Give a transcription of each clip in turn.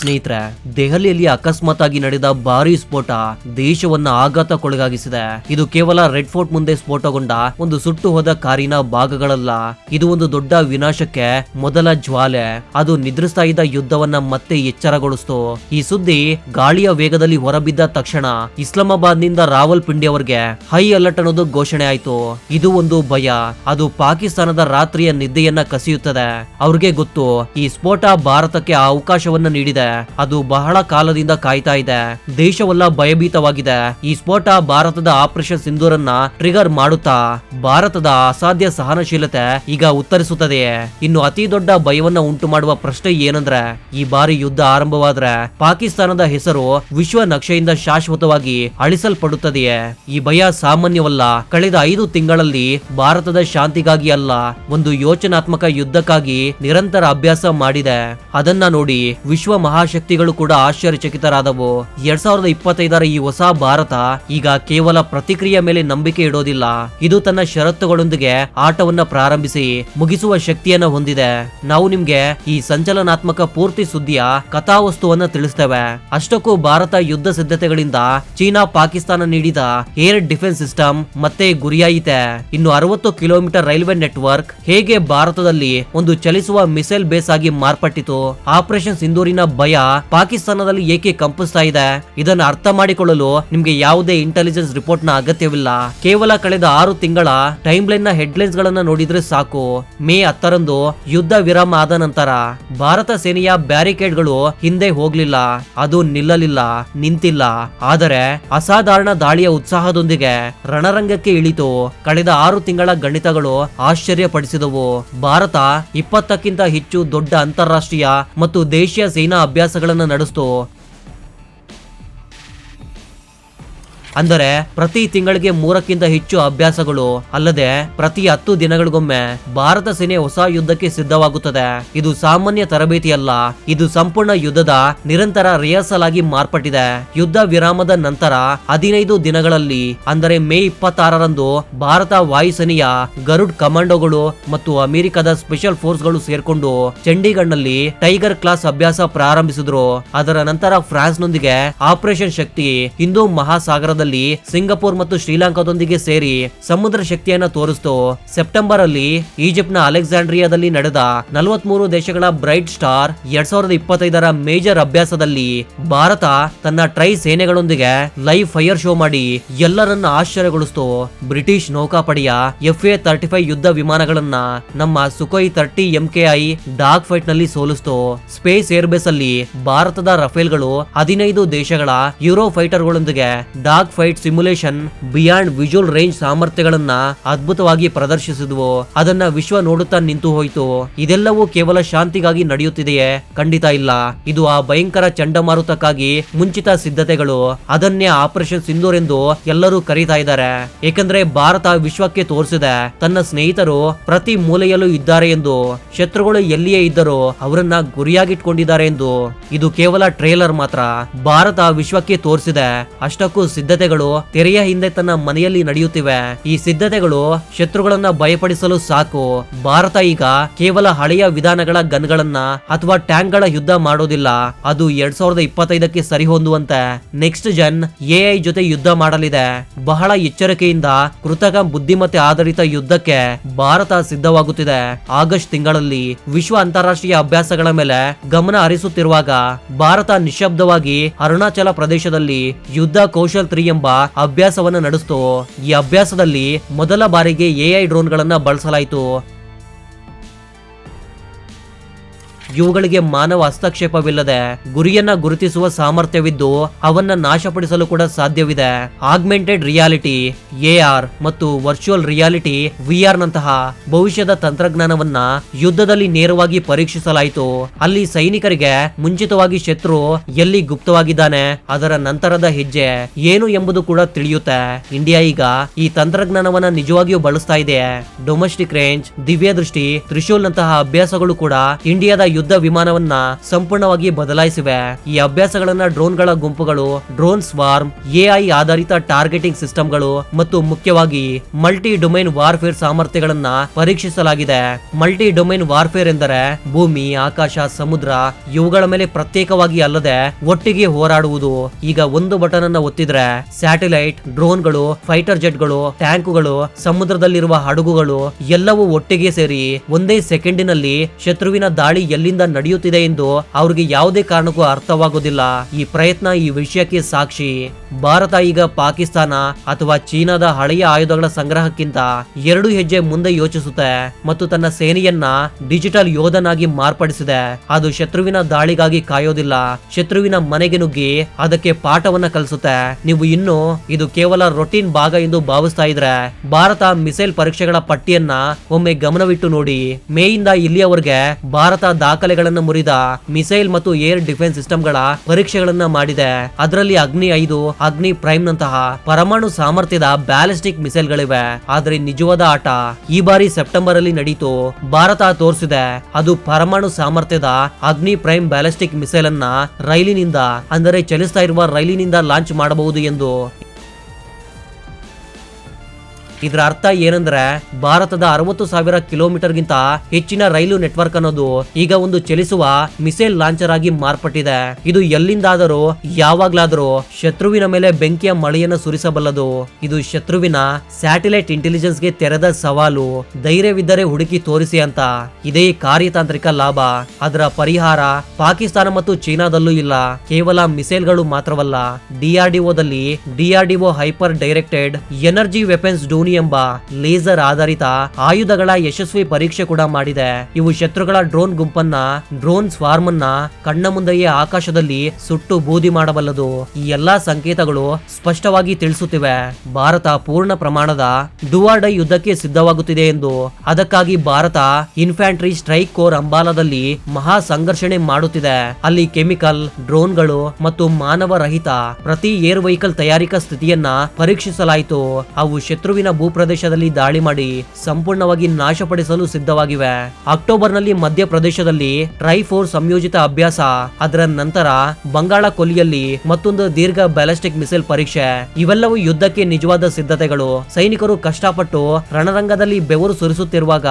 ಸ್ನೇಹಿತರೆ, ದೆಹಲಿಯಲ್ಲಿ ಅಕಸ್ಮಾತ್ ಆಗಿ ನಡೆದ ಭಾರಿ ಸ್ಫೋಟ ದೇಶವನ್ನ ಆಘಾತಕ್ಕೊಳಗಾಗಿಸಿದೆ. ಇದು ಕೇವಲ ರೆಡ್ ಫೋರ್ಟ್ ಮುಂದೆ ಸ್ಫೋಟಗೊಂಡ ಒಂದು ಸುಟ್ಟು ಹೋದ ಕಾರಿನ ಭಾಗಗಳಲ್ಲ. ಇದು ಒಂದು ದೊಡ್ಡ ವಿನಾಶಕ್ಕೆ ಮೊದಲ ಜ್ವಾಲೆ. ಅದು ನಿದ್ರಿಸ್ತಾ ಇದ್ದ ಯುದ್ಧವನ್ನ ಮತ್ತೆ ಎಚ್ಚರಗೊಳಿಸ್ತು. ಈ ಸುದ್ದಿ ಗಾಳಿಯ ವೇಗದಲ್ಲಿ ಹೊರಬಿದ್ದ ತಕ್ಷಣ ಇಸ್ಲಾಮಾಬಾದ್ನಿಂದ ರಾವಲ್ ಪಿಂಡಿಯವರಿಗೆ ಹೈ ಅಲರ್ಟ್ ಅನ್ನೋದು ಘೋಷಣೆ ಆಯ್ತು. ಇದು ಒಂದು ಭಯ. ಅದು ಪಾಕಿಸ್ತಾನದ ರಾತ್ರಿಯ ನಿದ್ದೆಯನ್ನ ಕಸಿಯುತ್ತದೆ. ಅವ್ರಿಗೆ ಗೊತ್ತು, ಈ ಸ್ಫೋಟ ಭಾರತಕ್ಕೆ ಆ ಅವಕಾಶವನ್ನ ನೀಡಿದೆ. ಅದು ಬಹಳ ಕಾಲದಿಂದ ಕಾಯ್ತಾ ಇದೆ. ದೇಶವೆಲ್ಲ ಭಯಭೀತವಾಗಿದೆ. ಈ ಸ್ಫೋಟ ಭಾರತದ ಆಪರೇಷನ್ ಸಿಂಧೂರನ್ನ ಟ್ರಿಗರ್ ಮಾಡುತ್ತಾ? ಭಾರತದ ಅಸಾಧ್ಯ ಸಹನಶೀಲತೆ ಈಗ ಉತ್ತರಿಸುತ್ತದೆಯೇ? ಇನ್ನು ಅತಿ ದೊಡ್ಡ ಭಯವನ್ನ ಉಂಟು ಮಾಡುವ ಪ್ರಶ್ನೆ ಏನಂದ್ರೆ, ಈ ಬಾರಿ ಯುದ್ಧ ಆರಂಭವಾದ್ರೆ ಪಾಕಿಸ್ತಾನದ ಹೆಸರು ವಿಶ್ವ ನಕ್ಷೆಯಿಂದ ಶಾಶ್ವತವಾಗಿ ಅಳಿಸಲ್ಪಡುತ್ತದೆಯೇ? ಈ ಭಯ ಸಾಮಾನ್ಯವಲ್ಲ. ಕಳೆದ ಐದು ತಿಂಗಳಲ್ಲಿ ಭಾರತದ ಶಾಂತಿಗಾಗಿ ಅಲ್ಲ, ಒಂದು ಯೋಚನಾತ್ಮಕ ಯುದ್ಧಕ್ಕಾಗಿ ನಿರಂತರ ಅಭ್ಯಾಸ ಮಾಡಿದೆ. ಅದನ್ನ ನೋಡಿ ವಿಶ್ವ ಮಹಾಶಕ್ತಿಗಳು ಕೂಡ ಆಶ್ಚರ್ಯಚಕಿತರಾದವು. ಎರಡ್ ಸಾವಿರದ ಇಪ್ಪತ್ತೈದರ ಈ ಹೊಸ ಭಾರತ ಈಗ ಕೇವಲ ಪ್ರತಿಕ್ರಿಯೆ ಮೇಲೆ ನಂಬಿಕೆ ಇಡೋದಿಲ್ಲ. ಇದು ತನ್ನ ಷರತ್ತುಗಳೊಂದಿಗೆ ಆಟವನ್ನ ಪ್ರಾರಂಭಿಸಿ ಮುಗಿಸುವ ಶಕ್ತಿಯನ್ನ ಹೊಂದಿದೆ. ನಾವು ನಿಮ್ಗೆ ಈ ಸಂಚಲನಾತ್ಮಕ ಪೂರ್ತಿ ಸುದ್ದಿಯ ಕಥಾವಸ್ತುವನ್ನ ತಿಳಿಸ್ತೇವೆ. ಅಷ್ಟಕ್ಕೂ ಭಾರತ ಯುದ್ಧ ಸಿದ್ಧತೆಗಳಿಂದ ಚೀನಾ ಪಾಕಿಸ್ತಾನ ನೀಡಿದ ಏರ್ ಡಿಫೆನ್ಸ್ ಸಿಸ್ಟಮ್ ಮತ್ತೆ ಗುರಿಯಾಯಿತೆ. ಇನ್ನು ಅರವತ್ತು ಕಿಲೋಮೀಟರ್ ರೈಲ್ವೆ ನೆಟ್ವರ್ಕ್ ಹೇಗೆ ಭಾರತದಲ್ಲಿ ಒಂದು ಚಲಿಸುವ ಮಿಸೈಲ್ ಬೇಸ್ ಆಗಿ ಮಾರ್ಪಟ್ಟಿತು. ಆಪರೇಷನ್ ಸಿಂಧೂರಿನ ಭಯ ಪಾಕಿಸ್ತಾನದಲ್ಲಿ ಏಕೆ ಕಂಪಿಸ್ತಾ ಇದೆ? ಇದನ್ನು ಅರ್ಥ ಮಾಡಿಕೊಳ್ಳಲು ನಿಮ್ಗೆ ಯಾವುದೇ ಇಂಟೆಲಿಜೆನ್ಸ್ ರಿಪೋರ್ಟ್ನ ಅಗತ್ಯವಿಲ್ಲ. ಕೇವಲ ಕಳೆದ ಆರು ತಿಂಗಳ ಟೈಮ್ ಲೈನ್ನ ಹೆಡ್ಲೈನ್ಸ್ ಗಳನ್ನ ನೋಡಿದ್ರೆ ಸಾಕು. ಮೇ ಹತ್ತರಂದು ಯುದ್ಧ ವಿರಾಮ ಆದ ನಂತರ ಭಾರತ ಸೇನೆಯ ಬ್ಯಾರಿಕೇಡ್ಗಳು ಹಿಂದೆ ಹೋಗ್ಲಿಲ್ಲ. ಅದು ನಿಲ್ಲಲಿಲ್ಲ, ನಿಂತಿಲ್ಲ. ಆದರೆ ಅಸಾಧಾರಣ ದಾಳಿಯ ಉತ್ಸಾಹದೊಂದಿಗೆ ರಣರಂಗಕ್ಕೆ ಇಳಿತು ಕಳೆದ ಆರು ತಿಂಗಳ ಗಣಿತಗಳು ಆಶ್ಚರ್ಯಪಡಿಸಿದವು. ಭಾರತ ಇಪ್ಪತ್ತಕ್ಕಿಂತ ಹೆಚ್ಚು ದೊಡ್ಡ ಅಂತಾರಾಷ್ಟ್ರೀಯ ಮತ್ತು ದೇಶೀಯ ಸೇನಾ ಅಭ್ಯಾಸಗಳನ್ನು ನಡೆಸ್ತು ಅಂದರೆ ಪ್ರತಿ ತಿಂಗಳಿಗೆ ಮೂರಕ್ಕಿಂತ ಹೆಚ್ಚು ಅಭ್ಯಾಸಗಳು ಅಲ್ಲದೆ ಪ್ರತಿ ಹತ್ತು ದಿನಗಳಿಗೊಮ್ಮೆ ಭಾರತ ಸೇನೆ ಹೊಸ ಯುದ್ಧಕ್ಕೆ ಸಿದ್ಧವಾಗುತ್ತದೆ. ಇದು ಸಾಮಾನ್ಯ ತರಬೇತಿಯಲ್ಲ, ಇದು ಸಂಪೂರ್ಣ ಯುದ್ಧದ ನಿರಂತರ ರಿಹರ್ಸಲ್ ಆಗಿ ಮಾರ್ಪಟ್ಟಿದೆ. ಯುದ್ಧ ವಿರಾಮದ ನಂತರ ಹದಿನೈದು ದಿನಗಳಲ್ಲಿ, ಅಂದರೆ ಮೇ ಇಪ್ಪತ್ತಾರರಂದು, ಭಾರತ ವಾಯುಸೇನೆಯ ಗರುಡ್ ಕಮಾಂಡೋಗಳು ಮತ್ತು ಅಮೆರಿಕದ ಸ್ಪೆಷಲ್ ಫೋರ್ಸ್ಗಳು ಸೇರ್ಕೊಂಡು ಚಂಡೀಗಢ್ನಲ್ಲಿ ಟೈಗರ್ ಕ್ಲಾಸ್ ಅಭ್ಯಾಸ ಪ್ರಾರಂಭಿಸಿದ್ರು. ಅದರ ನಂತರ ಫ್ರಾನ್ಸ್ ನೊಂದಿಗೆ ಆಪರೇಷನ್ ಶಕ್ತಿ ಹಿಂದೂ ಮಹಾಸಾಗರದಲ್ಲಿ ಸಿಂಗಪುರ್ ಮತ್ತು ಶ್ರೀಲಂಕಾದೊಂದಿಗೆ ಸೇರಿ ಸಮುದ್ರ ಶಕ್ತಿಯನ್ನ ತೋರಿಸ್ತು. ಸೆಪ್ಟೆಂಬರ್ ಅಲ್ಲಿ ಈಜಿಪ್ಟ್ನ ಅಲೆಕ್ಸಾಂಡ್ರಿಯಾದಲ್ಲಿ ನಡೆದ ನಲವತ್ಮೂರು ದೇಶಗಳ ಬ್ರೈಟ್ ಸ್ಟಾರ್ ಎರಡ್ ಸಾವಿರದ ಇಪ್ಪತ್ತೈದರ ಮೇಜರ್ ಅಭ್ಯಾಸದಲ್ಲಿ ಭಾರತ ತನ್ನ ಟ್ರೈ ಸೇನೆಗಳೊಂದಿಗೆ ಲೈವ್ ಫೈರ್ ಶೋ ಮಾಡಿ ಎಲ್ಲರನ್ನ ಆಶ್ಚರ್ಯಗೊಳಿಸ್ತು. ಬ್ರಿಟಿಷ್ ನೌಕಾಪಡೆಯ ಎಫ್ ಎ ತರ್ಟಿ ಫೈವ್ ಯುದ್ಧ ವಿಮಾನಗಳನ್ನ ನಮ್ಮ ಸುಖೋಯ್ ತರ್ಟಿ ಎಂಕೆಐ ಡಾಗ್ ಫೈಟ್ನಲ್ಲಿ ಸೋಲಿಸ್ತು. ಸ್ಪೇಸ್ ಏರ್ಬೇಸ್ ಅಲ್ಲಿ ಭಾರತದ ರಫೇಲ್ಗಳು ಹದಿನೈದು ದೇಶಗಳ euro ಫೈಟರ್ಗಳೊಂದಿಗೆ dog fight simulation beyond visual range ಸಾಮರ್ಥ್ಯಗಳನ್ನ ಅದ್ಭುತವಾಗಿ ಪ್ರದರ್ಶಿಸಿದ್ವು. ಅದನ್ನ ವಿಶ್ವ ನೋಡುತ್ತಾ ನಿಂತು ಹೋಯಿತು. ಇದೆಲ್ಲವೂ ಕೇವಲ ಶಾಂತಿಗಾಗಿ ನಡೆಯುತ್ತಿದೆಯೇ? ಖಂಡಿತ ಇಲ್ಲ. ಇದು ಆ ಭಯಂಕರ ಚಂಡಮಾರುತಕ್ಕಾಗಿ ಮುಂಚಿತ ಸಿದ್ಧತೆಗಳು. ಅದನ್ನೇ ಆಪರೇಷನ್ ಸಿಂಧೂರ್ ಎಂದು ಎಲ್ಲರೂ ಕರೀತಾ ಇದ್ದಾರೆ. ಏಕೆಂದ್ರೆ ಭಾರತ ವಿಶ್ವಕ್ಕೆ ತೋರಿಸಿದೆ. ತನ್ನ ಸ್ನೇಹಿತರು ಪ್ರತಿ ಮೂಲೆಯಲ್ಲೂ ಇದ್ದಾರೆ ಎಂದು. ಶತ್ರುಗಳು ಎಲ್ಲಿಯೇ ಇದ್ದರೂ ಅವರನ್ನ ಗುರಿಯಾಗಿಟ್ಕೊಂಡಿದ್ದಾರೆ ಎಂದು. ಇದು ಕೇವಲ ಟ್ರೇಲರ್ ಮಾತ್ರ. ಭಾರತ ವಿಶ್ವಕ್ಕೆ ತೋರಿಸಿದೆ. ಅಷ್ಟಕ್ಕೂ ಸಿದ್ಧತೆಗಳು ತೆರೆಯ ಹಿಂದೆ ತನ್ನ ಮನೆಯಲ್ಲಿ ನಡೆಯುತ್ತಿವೆ. ಈ ಸಿದ್ಧತೆಗಳು ಶತ್ರುಗಳನ್ನ ಭಯಪಡಿಸಲು ಸಾಕು. ಭಾರತ ಈಗ ಕೇವಲ ಹಳೆಯ ವಿಧಾನಗಳ ಗನ್ಗಳನ್ನ ಅಥವಾ ಟ್ಯಾಂಕ್ಗಳ ಯುದ್ಧ ಮಾಡೋದಿಲ್ಲ. ಅದು ಎರಡ್ ಸಾವಿರದ ಇಪ್ಪತ್ತೈದಕ್ಕೆ ಸರಿ ಹೊಂದುವಂತೆ ನೆಕ್ಸ್ಟ್ ಜನ್ ಎಐ ಜೊತೆ ಯುದ್ಧ ಮಾಡಲಿದೆ. ಬಹಳ ಎಚ್ಚರಿಕೆಯಿಂದ ಕೃತಕ ಬುದ್ಧಿಮತ್ತೆ ಆಧಾರಿತ ಯುದ್ಧಕ್ಕೆ ಭಾರತ ಸಿದ್ಧವಾಗುತ್ತಿದೆ. ಆಗಸ್ಟ್ ತಿಂಗಳಲ್ಲಿ ವಿಶ್ವ ಅಂತಾರಾಷ್ಟ್ರೀಯ ಅಭ್ಯಾಸಗಳ ಮೇಲೆ ಗಮನ ಹರಿಸುತ್ತಿರುವಾಗ ಭಾರತ ನಿಶಬ್ದವಾಗಿ ಅರುಣಾಚಲ ಪ್ರದೇಶದಲ್ಲಿ ಯುದ್ಧ ಕೌಶಲ್ ತ್ರೀ ಎಂಬ ಅಭ್ಯಾಸವನ್ನು ನಡೆಸ್ತು ಈ ಅಭ್ಯಾಸದಲ್ಲಿ ಮೊದಲ ಬಾರಿಗೆ ಎಐ ಡ್ರೋನ್ಗಳನ್ನು ಬಳಸಲಾಯಿತು. ಇವುಗಳಿಗೆ ಮಾನವ ಹಸ್ತಕ್ಷೇಪವಿಲ್ಲದೆ ಗುರಿಯನ್ನ ಗುರುತಿಸುವ ಸಾಮರ್ಥ್ಯವಿದ್ದು ಅವನ್ನ ನಾಶಪಡಿಸಲು ಕೂಡ ಸಾಧ್ಯವಿದೆ. ಆಗ್ಮೆಂಟೆಡ್ ರಿಯಾಲಿಟಿ ಎಆರ್ ಮತ್ತು ವರ್ಚುವಲ್ ರಿಯಾಲಿಟಿ ವಿಆರ್ ನಂತಹ ಭವಿಷ್ಯದ ತಂತ್ರಜ್ಞಾನವನ್ನ ಯುದ್ಧದಲ್ಲಿ ನೇರವಾಗಿ ಪರೀಕ್ಷಿಸಲಾಯಿತು. ಅಲ್ಲಿ ಸೈನಿಕರಿಗೆ ಮುಂಚಿತವಾಗಿ ಶತ್ರು ಎಲ್ಲಿ ಗುಪ್ತವಾಗಿದ್ದಾನೆ, ಅದರ ನಂತರದ ಹೆಜ್ಜೆ ಏನು ಎಂಬುದು ಕೂಡ ತಿಳಿಯುತ್ತೆ. ಇಂಡಿಯಾ ಈಗ ಈ ತಂತ್ರಜ್ಞಾನವನ್ನ ನಿಜವಾಗಿಯೂ ಬಳಸ್ತಾ ಇದೆ. ಡೊಮೆಸ್ಟಿಕ್ ರೇಂಜ್ ದಿವ್ಯ ದೃಷ್ಟಿ ತ್ರಿಶೂಲ್ ನಂತಹ ಅಭ್ಯಾಸಗಳು ಕೂಡ ಇಂಡಿಯಾದ ಯುದ್ಧ ವಿಮಾನವನ್ನ ಸಂಪೂರ್ಣವಾಗಿ ಬದಲಾಯಿಸಿವೆ. ಈ ಅಭ್ಯಾಸಗಳನ್ನ ಡ್ರೋನ್ಗಳ ಗುಂಪುಗಳು, ಡ್ರೋನ್ ಸ್ವಾರ್ಮ್, ಎಐ ಆಧಾರಿತ ಟಾರ್ಗೆಟಿಂಗ್ ಸಿಸ್ಟಮ್ಗಳು ಮತ್ತು ಮುಖ್ಯವಾಗಿ ಮಲ್ಟಿ ಡೊಮೈನ್ ವಾರ್ಫೇರ್ ಸಾಮರ್ಥ್ಯಗಳನ್ನ ಪರೀಕ್ಷಿಸಲಾಗಿದೆ. ಮಲ್ಟಿ ಡೊಮೈನ್ ವಾರ್ಫೇರ್ ಎಂದರೆ ಭೂಮಿ, ಆಕಾಶ, ಸಮುದ್ರ ಇವುಗಳ ಮೇಲೆ ಪ್ರತ್ಯೇಕವಾಗಿ ಅಲ್ಲದೆ ಒಟ್ಟಿಗೆ ಹೋರಾಡುವುದು. ಈಗ ಒಂದು ಬಟನ್ ಅನ್ನ ಒತ್ತಿದ್ರೆ ಸ್ಯಾಟಲೈಟ್, ಡ್ರೋನ್ಗಳು, ಫೈಟರ್ ಜೆಟ್ಗಳು, ಟ್ಯಾಂಕುಗಳು, ಸಮುದ್ರದಲ್ಲಿರುವ ಹಡಗುಗಳು ಎಲ್ಲವೂ ಒಟ್ಟಿಗೆ ಸೇರಿ ಒಂದೇ ಸೆಕೆಂಡಿನಲ್ಲಿ ಶತ್ರುವಿನ ದಾಳಿ ಎಲ್ಲಿಂದ ನಡೆಯುತ್ತಿದೆ ಎಂದು ಅವ್ರಿಗೆ ಯಾವುದೇ ಕಾರಣಕ್ಕೂ ಅರ್ಥವಾಗುವುದಿಲ್ಲ. ಈ ಪ್ರಯತ್ನ ಈ ವಿಷಯಕ್ಕೆ ಸಾಕ್ಷಿ. ಭಾರತ ಈಗ ಪಾಕಿಸ್ತಾನ ಅಥವಾ ಚೀನಾದ ಹಳೆಯ ಆಯುಧಗಳ ಸಂಗ್ರಹಕ್ಕಿಂತ ಎರಡು ಹೆಜ್ಜೆ ಮುಂದೆ ಯೋಚಿಸುತ್ತೆ ಮತ್ತು ತನ್ನ ಸೇನೆಯನ್ನ ಡಿಜಿಟಲ್ ಯೋಧನಾಗಿ ಮಾರ್ಪಡಿಸಿದೆ. ಅದು ಶತ್ರುವಿನ ದಾಳಿಗಾಗಿ ಕಾಯೋದಿಲ್ಲ. ಶತ್ರುವಿನ ಮನೆಗೆ ನುಗ್ಗಿ ಅದಕ್ಕೆ ಪಾಠವನ್ನ ಕಲಿಸುತ್ತೆ. ನೀವು ಇನ್ನು ಇದು ಕೇವಲ ರೊಟೀನ್ ಭಾಗ ಎಂದು ಭಾವಿಸ್ತಾ ಇದ್ರೆ ಭಾರತ ಮಿಸೈಲ್ ಪರೀಕ್ಷೆಗಳ ಪಟ್ಟಿಯನ್ನ ಒಮ್ಮೆ ಗಮನವಿಟ್ಟು ನೋಡಿ. ಮೇಯಿಂದ ಇಲ್ಲಿಯವರೆಗೆ ಭಾರತ ದಾಖಲೆಗಳನ್ನು ಮುರಿದ ಮಿಸೈಲ್ ಮತ್ತು ಏರ್ ಡಿಫೆನ್ಸ್ ಸಿಸ್ಟಮ್ಗಳ ಪರೀಕ್ಷೆಗಳನ್ನ ಮಾಡಿದೆ. ಅದರಲ್ಲಿ ಅಗ್ನಿ ಐದು, ಅಗ್ನಿ ಪ್ರೈಮ್ ನಂತಹ ಪರಮಾಣು ಸಾಮರ್ಥ್ಯದ ಬ್ಯಾಲಿಸ್ಟಿಕ್ ಮಿಸೈಲ್ಗಳಿವೆ. ಆದ್ರೆ ನಿಜವಾದ ಆಟ ಈ ಬಾರಿ ಸೆಪ್ಟೆಂಬರ್ ಅಲ್ಲಿ ನಡೀತು. ಭಾರತ ತೋರಿಸಿದೆ, ಅದು ಪರಮಾಣು ಸಾಮರ್ಥ್ಯದ ಅಗ್ನಿ ಪ್ರೈಮ್ ಬ್ಯಾಲಿಸ್ಟಿಕ್ ಮಿಸೈಲ್ ಅನ್ನ ರೈಲಿನಿಂದ, ಅಂದರೆ ಚಲಿಸ್ತಾ ಇರುವ ರೈಲಿನಿಂದ ಲಾಂಚ್ ಮಾಡಬಹುದು ಎಂದು. ಇದರ ಅರ್ಥ ಏನಂದ್ರೆ ಭಾರತದ ಅರವತ್ತು ಸಾವಿರ ಕಿಲೋಮೀಟರ್ ಗಿಂತ ಹೆಚ್ಚಿನ ರೈಲು ನೆಟ್ವರ್ಕ್ ಅನ್ನೋದು ಈಗ ಒಂದು ಚಲಿಸುವ ಮಿಸೈಲ್ ಲಾಂಚರ್ ಆಗಿ ಮಾರ್ಪಟ್ಟಿದೆ. ಇದು ಎಲ್ಲಿಂದಾದರೂ, ಯಾವಾಗ್ಲಾದರೂ ಶತ್ರುವಿನ ಮೇಲೆ ಬೆಂಕಿಯ ಮಳೆಯನ್ನು ಸುರಿಸಬಲ್ಲದು. ಇದು ಶತ್ರುವಿನ ಸ್ಯಾಟಲೈಟ್ ಇಂಟೆಲಿಜೆನ್ಸ್ಗೆ ತೆರೆದ ಸವಾಲು, ಧೈರ್ಯವಿದ್ದರೆ ಹುಡುಕಿ ತೋರಿಸಿ ಅಂತ. ಇದೇ ಕಾರ್ಯತಾಂತ್ರಿಕ ಲಾಭ. ಅದರ ಪರಿಹಾರ ಪಾಕಿಸ್ತಾನ ಮತ್ತು ಚೀನಾದಲ್ಲೂ ಇಲ್ಲ. ಕೇವಲ ಮಿಸೈಲ್ಗಳು ಮಾತ್ರವಲ್ಲ ಡಿಆರ್ಡಿಒದಲ್ಲಿ DRDO hyper directed energy weapons ಡೂನಿ ಎಂಬ ಲೇಸರ್ ಆಧಾರಿತ ಆಯುಧಗಳ ಯಶಸ್ವಿ ಪರೀಕ್ಷೆ ಕೂಡ ಮಾಡಿದೆ. ಇವು ಶತ್ರುಗಳ ಡ್ರೋನ್ ಗುಂಪನ್ನ, ಡ್ರೋನ್ ಸ್ವಾರ್ಮ್ ಅನ್ನ ಕಣ್ಣ ಮುಂದೆಯೇ ಆಕಾಶದಲ್ಲಿ ಸುಟ್ಟು ಬೂದಿ ಮಾಡಬಲ್ಲದು. ಈ ಎಲ್ಲಾ ಸಂಕೇತಗಳು ಸ್ಪಷ್ಟವಾಗಿ ತಿಳಿಸುತ್ತಿವೆ. ಭಾರತ ಪೂರ್ಣ ಪ್ರಮಾಣದ ಡುವಾರ್ಡೈ ಯುದ್ಧಕ್ಕೆ ಸಿದ್ಧವಾಗುತ್ತಿದೆ ಎಂದು. ಅದಕ್ಕಾಗಿ ಭಾರತ ಇನ್ಫ್ಯಾಂಟ್ರಿ ಸ್ಟ್ರೈಕ್ ಕೋರ್ ಅಂಬಾಲದಲ್ಲಿ ಮಹಾ ಸಂಘರ್ಷಣೆ ಮಾಡುತ್ತಿದೆ. ಅಲ್ಲಿ ಕೆಮಿಕಲ್, ಡ್ರೋನ್ಗಳು ಮತ್ತು ಮಾನವ ರಹಿತ ಪ್ರತಿ ಏರ್ ವೆಹಿಕಲ್ ತಯಾರಿಕಾ ಸ್ಥಿತಿಯನ್ನ ಪರೀಕ್ಷಿಸಲಾಯಿತು. ಅವು ಶತ್ರುವಿನ ಭೂಪ್ರದೇಶದಲ್ಲಿ ದಾಳಿ ಮಾಡಿ ಸಂಪೂರ್ಣವಾಗಿ ನಾಶಪಡಿಸಲು ಸಿದ್ಧವಾಗಿವೆ. ಅಕ್ಟೋಬರ್ನಲ್ಲಿ ಮಧ್ಯಪ್ರದೇಶದಲ್ಲಿ ಟ್ರೈಫೋರ್ ಸಂಯೋಜಿತ ಅಭ್ಯಾಸ, ಅದರ ನಂತರ ಬಂಗಾಳ ಕೊಲ್ಲಿಯಲ್ಲಿ ಮತ್ತೊಂದು ದೀರ್ಘ ಬ್ಯಾಲಿಸ್ಟಿಕ್ ಮಿಸೈಲ್ ಪರೀಕ್ಷೆ. ಇವೆಲ್ಲವೂ ಯುದ್ಧಕ್ಕೆ ನಿಜವಾದ ಸಿದ್ಧತೆಗಳು. ಸೈನಿಕರು ಕಷ್ಟಪಟ್ಟು ರಣರಂಗದಲ್ಲಿ ಬೆವರು ಸುರಿಸುತ್ತಿರುವಾಗ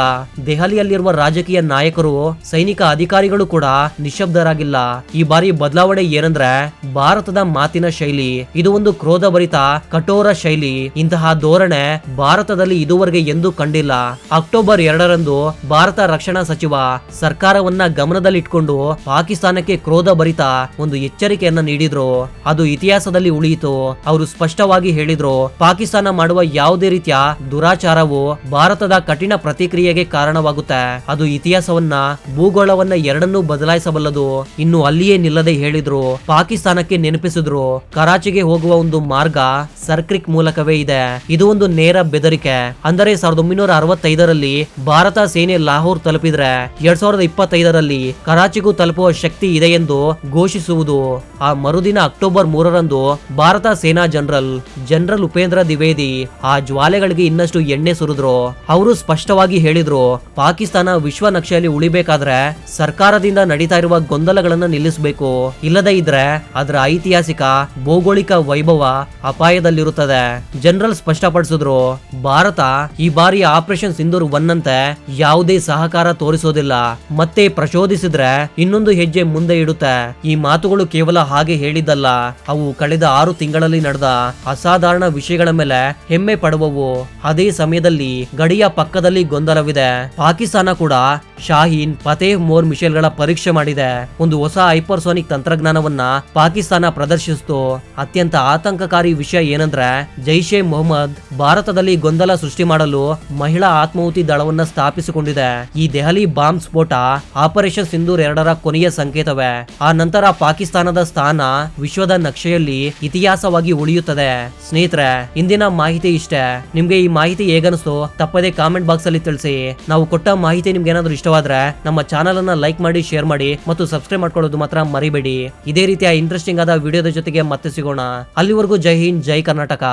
ದೆಹಲಿಯಲ್ಲಿರುವ ರಾಜಕೀಯ ನಾಯಕರು, ಸೈನಿಕ ಅಧಿಕಾರಿಗಳು ಕೂಡ ನಿಶಬ್ದರಾಗಿಲ್ಲ ಈ ಬಾರಿ ಬದಲಾವಣೆ ಏನಂದ್ರೆ ಭಾರತದ ಮಾತಿನ ಶೈಲಿ. ಇದು ಒಂದು ಕ್ರೋಧಭರಿತ, ಕಠೋರ ಶೈಲಿ. ಇಂತಹ ಧೋರಣೆ ಭಾರತದಲ್ಲಿ ಇದುವರೆಗೆ ಎಂದೂ ಕಂಡಿಲ್ಲ. ಅಕ್ಟೋಬರ್ ಎರಡರಂದು ಭಾರತ ರಕ್ಷಣಾ ಸಚಿವ ಸರ್ಕಾರವನ್ನ ಗಮನದಲ್ಲಿಟ್ಕೊಂಡು ಪಾಕಿಸ್ತಾನಕ್ಕೆ ಕ್ರೋಧ ಭರಿತ ಒಂದು ಎಚ್ಚರಿಕೆಯನ್ನ ನೀಡಿದ್ರು. ಅದು ಇತಿಹಾಸದಲ್ಲಿ ಉಳಿಯಿತು. ಅವರು ಸ್ಪಷ್ಟವಾಗಿ ಹೇಳಿದ್ರು, ಪಾಕಿಸ್ತಾನ ಮಾಡುವ ಯಾವುದೇ ರೀತಿಯ ದುರಾಚಾರವು ಭಾರತದ ಕಠಿಣ ಪ್ರತಿಕ್ರಿಯೆಗೆ ಕಾರಣವಾಗುತ್ತೆ. ಅದು ಇತಿಹಾಸವನ್ನ, ಭೂಗೋಳವನ್ನ ಎರಡನ್ನೂ ಬದಲಾಯಿಸಬಲ್ಲದು. ಇನ್ನು ಅಲ್ಲಿಯೇ ನಿಲ್ಲದೆ ಹೇಳಿದ್ರು, ಪಾಕಿಸ್ತಾನಕ್ಕೆ ನೆನಪಿಸಿದ್ರು. ಕರಾಚಿಗೆ ಹೋಗುವ ಒಂದು ಮಾರ್ಗ ಸರ್ಕ್ರಿಕ್ ಮೂಲಕವೇ ಇದೆ. ಇದು ಒಂದು ನೇರ ಬೆದರಿಕೆ. ಅಂದರೆ ಸಾವಿರದ ಒಂಬೈನೂರ ಅರವತ್ತೈದರಲ್ಲಿ ಭಾರತ ಸೇನೆ ಲಾಹೋರ್ ತಲುಪಿದ್ರೆ ಎರಡ್ ಸಾವಿರದ ಇಪ್ಪತ್ತೈದರಲ್ಲಿ ಕರಾಚಿಗೂ ತಲುಪುವ ಶಕ್ತಿ ಇದೆ ಎಂದು ಘೋಷಿಸುವುದು. ಆ ಮರುದಿನ ಅಕ್ಟೋಬರ್ ಮೂರರಂದು ಭಾರತ ಸೇನಾ ಜನರಲ್ ಜನರಲ್ ಉಪೇಂದ್ರ ದ್ವಿವೇದಿ ಆ ಜ್ವಾಲೆಗಳಿಗೆ ಇನ್ನಷ್ಟು ಎಣ್ಣೆ ಸುರಿದ್ರು. ಅವರು ಸ್ಪಷ್ಟವಾಗಿ ಹೇಳಿದ್ರು, ಪಾಕಿಸ್ತಾನ ವಿಶ್ವ ನಕ್ಷೆಯಲ್ಲಿ ಉಳಿಬೇಕಾದ್ರೆ ಸರ್ಕಾರದಿಂದ ನಡೀತಾ ಇರುವ ಗೊಂದಲಗಳನ್ನ ನಿಲ್ಲಿಸಬೇಕು. ಇಲ್ಲದೇ ಇದ್ರೆ ಅದರ ಐತಿಹಾಸಿಕ, ಭೌಗೋಳಿಕ ವೈಭವ ಅಪಾಯದಲ್ಲಿರುತ್ತದೆ. ಜನರಲ್ ಸ್ಪಷ್ಟಪಡಿಸಿದ್ರು ಭಾರತ ಈ ಬಾರಿ ಆಪರೇಷನ್ ಸಿಂಧೂರ್ ಒನ್ ಅಂತೆ ಯಾವುದೇ ಸಹಕಾರ ತೋರಿಸೋದಿಲ್ಲ. ಮತ್ತೆ ಪ್ರಚೋದಿಸಿದ್ರೆ ಇನ್ನೊಂದು ಹೆಜ್ಜೆ ಮುಂದೆ ಇಡುತ್ತೆ. ಈ ಮಾತುಗಳು ಕೇವಲ ಹಾಗೆ ಹೇಳಿದ್ದಲ್ಲ, ಅವು ಕಳೆದ ಆರು ತಿಂಗಳಲ್ಲಿ ನಡೆದ ಅಸಾಧಾರಣ ವಿಷಯಗಳ ಮೇಲೆ ಹೆಮ್ಮೆ ಪಡುವವು. ಅದೇ ಸಮಯದಲ್ಲಿ ಗಡಿಯ ಪಕ್ಕದಲ್ಲಿ ಗೊಂದಲವಿದೆ. ಪಾಕಿಸ್ತಾನ ಕೂಡ ಶಾಹೀನ್ ಫತೇಹ್ ಮೋರ್ ಮಿಷೇಲ್ಗಳ ಪರೀಕ್ಷೆ ಮಾಡಿದೆ. ಒಂದು ಹೊಸ ಹೈಪರ್ಸೋನಿಕ್ ತಂತ್ರಜ್ಞಾನವನ್ನ ಪಾಕಿಸ್ತಾನ ಪ್ರದರ್ಶಿಸಿತು. ಅತ್ಯಂತ ಆತಂಕಕಾರಿ ವಿಷಯ ಏನಂದ್ರೆ ಜೈಷೆ ಮೊಹಮ್ಮದ್ ಭಾರತದಲ್ಲಿ ಗೊಂದಲ ಸೃಷ್ಟಿ ಮಾಡಲು ಮಹಿಳಾ ಆತ್ಮಾಹುತಿ ದಳವನ್ನ ಸ್ಥಾಪಿಸಿಕೊಂಡಿದೆ. ಈ ದೆಹಲಿ ಬಾಂಬ್ ಸ್ಫೋಟ ಆಪರೇಷನ್ ಸಿಂಧೂರ್ ಎರಡರ ಕೊನೆಯ ಸಂಕೇತವೇ. ಆ ನಂತರ ಪಾಕಿಸ್ತಾನದ ಸ್ಥಾನ ವಿಶ್ವದ ನಕ್ಷೆಯಲ್ಲಿ ಇತಿಹಾಸವಾಗಿ ಉಳಿಯುತ್ತದೆ. ಸ್ನೇಹಿತರೆ, ಇಂದಿನ ಮಾಹಿತಿ ಇಷ್ಟೇ. ನಿಮ್ಗೆ ಈ ಮಾಹಿತಿ ಹೇಗನಿಸ್ತು ತಪ್ಪದೇ ಕಾಮೆಂಟ್ ಬಾಕ್ಸ್ ಅಲ್ಲಿ ತಿಳಿಸಿ. ನಾವು ಕೊಟ್ಟ ಮಾಹಿತಿ ನಿಮ್ಗೆ ಏನಾದ್ರು ಇಷ್ಟವಾದ್ರೆ ನಮ್ಮ ಚಾನಲ್ ಅನ್ನ ಲೈಕ್ ಮಾಡಿ, ಶೇರ್ ಮಾಡಿ ಮತ್ತು ಸಬ್ಸ್ಕ್ರೈಬ್ ಮಾಡ್ಕೊಳ್ಳೋದು ಮಾತ್ರ ಮರಿಬೇಡಿ. ಇದೇ ರೀತಿಯ ಇಂಟ್ರೆಸ್ಟಿಂಗ್ ಆದ ವಿಡಿಯೋದ ಜೊತೆಗೆ ಮತ್ತೆ ಸಿಗೋಣ. ಅಲ್ಲಿವರೆಗೂ ಜೈ ಹಿಂದ್, ಜೈ ಕರ್ನಾಟಕ.